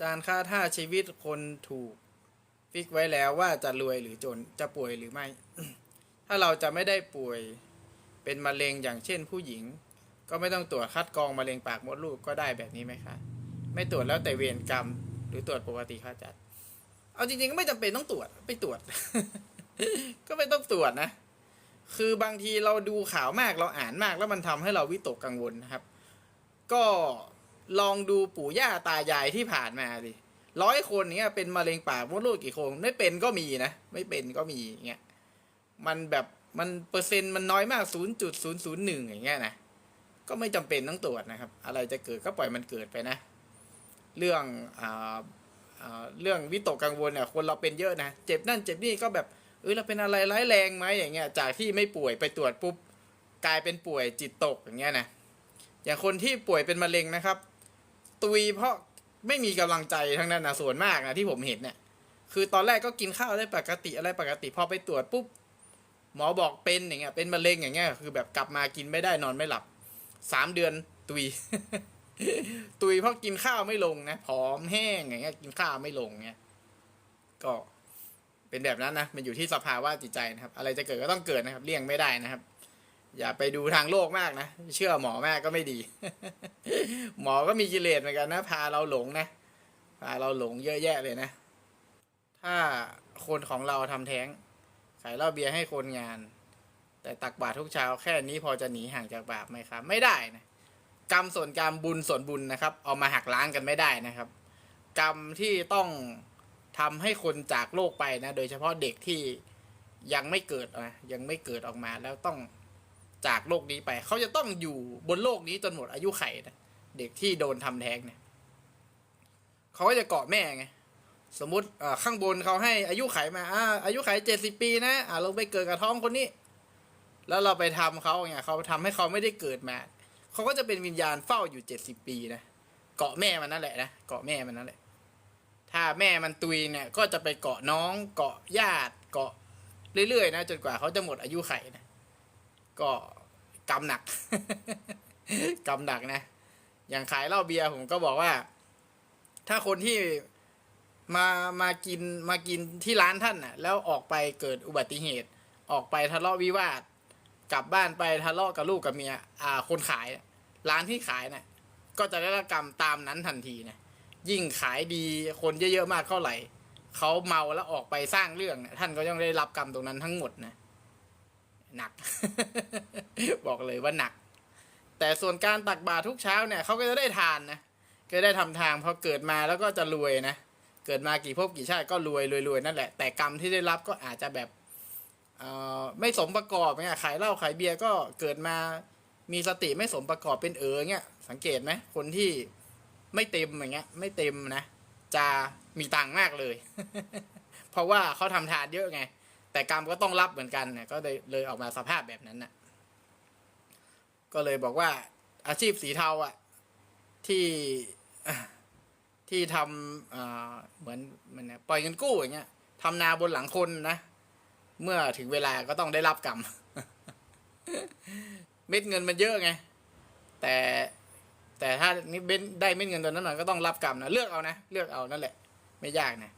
จารย์คะถ้าชีวิตคนถูกฟิกไว้แล้วว่าจะรวยหรือจนจะป่วยหรือไม่ ถ้าเราจะไม่ได้ป่วยเป็นมะเร็งอย่างเช่นผู้หญิง ก็ไม่ต้องตรวจคัดกรองมะเร็งปากมดลูกก็ได้แบบนี้ไหมคะ ไม่ตรวจแล้วแต่เวรกรรม หรือตรวจปกติคะอาจารย์เอาจริงๆก็ไม่จำเป็นต้องตรวจไปตรวจ ก็ไม่ต้องตรวจนะ คือบางทีเราดูข่าวมากเราอ่านมากแล้วมันทำให้เราวิตกกังวลนะครับ ก็ ลองดูปู่ย่าตายายที่ผ่านมาดิร้อยคนเนี้ยเป็นมะเร็งปากมดลูกกี่คน ไม่เป็นก็มีนะ ไม่เป็นก็มีอย่างเงี้ยมันแบบมันเปอร์เซ็นต์มันน้อยมากศูนย์จุดศูนย์ศูนย์หนึ่งอย่างเงี้ยนะก็ไม่จำเป็นต้องตรวจนะครับ อะไรจะเกิดก็ปล่อยมันเกิดไปนะ เรื่องอ่าเรื่องวิตกกังวลเนี่ยคนเราเป็นเยอะนะ เจ็บนั่นเจ็บนี่ก็แบบเออเราเป็นอะไรร้ายแรงไหมอย่างเงี้ยจากที่ไม่ป่วยไปตรวจปุ๊บกลายเป็นป่วยจิตตกอย่างเงี้ยนะอย่างคนที่ป่วยเป็นมะเร็งนะครับ ตุยเพราะไม่มีกำลังใจทั้งนั้นนะส่วนมากนะที่ผมเห็นเนี่ย คือตอนแรกก็กินข้าวได้ปกติอะไรปกติพอไปตรวจปุ๊บหมอบอกเป็นอย่างเงี้ยเป็นมะเร็งอย่างเงี้ยคือแบบกลับมากินไม่ได้นอนไม่หลับสามเดือนตุย ตุยเพราะกินข้าวไม่ลงนะผอมแห้งอย่างเงี้ยกินข้าวไม่ลงเงี้ยก็เป็นแบบนั้นนะมันอยู่ที่สภาวะจิตใจนะครับ อะไรจะเกิดก็ต้องเกิดนะครับ เลี่ยงไม่ได้นะครับ อย่าไปดูทางโลกมากนะ เชื่อหมอมากก็ไม่ดี หมอก็มีกิเลสเหมือนกันนะ พาเราหลงนะ พาเราหลงเยอะแยะเลยนะ ถ้าคนของเราทำแท้ง ขายเหล้าเบียร์ให้คนงาน แต่ตักบาตรทุกเช้าแค่นี้พอจะหนีห่างจากบาปไหมครับ ไม่ได้นะกรรมส่วนกรรมบุญส่วนบุญนะครับ เอามาหักล้างกันไม่ได้นะครับ กรรมที่ต้องทำให้คนจากโลกไปนะ โดยเฉพาะเด็กที่ยังไม่เกิดนะยังไม่เกิดออกมาแล้วต้อง จากโลกนี้ไป เขาจะต้องอยู่บนโลกนี้จนหมดอายุไขนะเด็กที่โดนทำแท้งเนี่ยเขาก็จะเกาะแม่ไงสมมติข้างบนเขาให้อายุไขมาอาอายุไขเจ็ดสิบปีนะอ่าลงไปเกิดกับท้องคนนี้ แล้วเราไปทำเขาเนี่ยเขาทำให้เขาไม่ได้เกิดมาเขาก็จะเป็นวิญญาณเฝ้าอยู่เจ็ดสิบปีนะเกาะแม่มันนั่นแหละนะเกาะแม่มันนั่นแหละ ถ้าแม่มันตุยเนี่ย ก็จะไปเกาะน้อง เกาะญาติเกาะเรื่อยๆนะจนกว่าเขาจะหมดอายุไขนะ ก็กำหนักกำหนักนะ อย่างขายเหล้าเบียร์ผมก็บอกว่า ถ้าคนที่มามากินมากินที่ร้านท่านน่ะ แล้วออกไปเกิดอุบัติเหตุ ออกไปทะเลาะวิวาท กลับบ้านไปทะเลาะกับลูกกับเมียอ่า คนขาย ร้านที่ขายน่ะ ก็จะได้รับกรรมตามนั้นทันทีนะยิ่งขายดีคนเยอะๆมากเท่าไหร่เขาเมาแล้วออกไปสร้างเรื่องเนี่ยท่านก็ยังได้รับกรรมตรงนั้นทั้งหมดนะ หนัก บอกเลยว่าหนัก แต่ส่วนการตักบาตรทุกเช้าเนี่ยเขาก็จะได้ทานนะก็ได้ทำทางพอเกิดมาแล้วก็จะรวยนะเกิดมากี่ภพกี่ชาติก็รวยรวยรวยนั่นแหละแต่กรรมที่ได้รับก็อาจจะแบบเออไม่สมประกอบเนี่ยขายเหล้าขายเบียร์ก็เกิดมามีสติไม่สมประกอบเป็นเอ๋อเงี้ยสังเกตไหมคนที่ไม่เต็มอย่างเงี้ย ไม่เต็มนะ จะมีตังค์มากเลย เพราะว่าเขาทำทานเยอะไง แต่กรรมก็ต้องรับเหมือนกันเนี่ยก็เลยเลยออกมาสภาพแบบนั้นน่ะ ก็เลยบอกว่า อาชีพสีเทาอะ ที่ที่ทำอ่าเหมือนมันเนี่ยปล่อยเงินกู้อย่างเงี้ยทำนาบนหลังคนนะ เมื่อถึงเวลาก็ต้องได้รับกรรม เม็ดเงินมันเยอะไง แต่แต่ถ้านี่เบ้นได้เม็ดเงินตัวนั้นหน่อยก็ต้องรับกรรมนะเลือกเอานะเลือกเอานั่นแหละ ไม่ยากนะ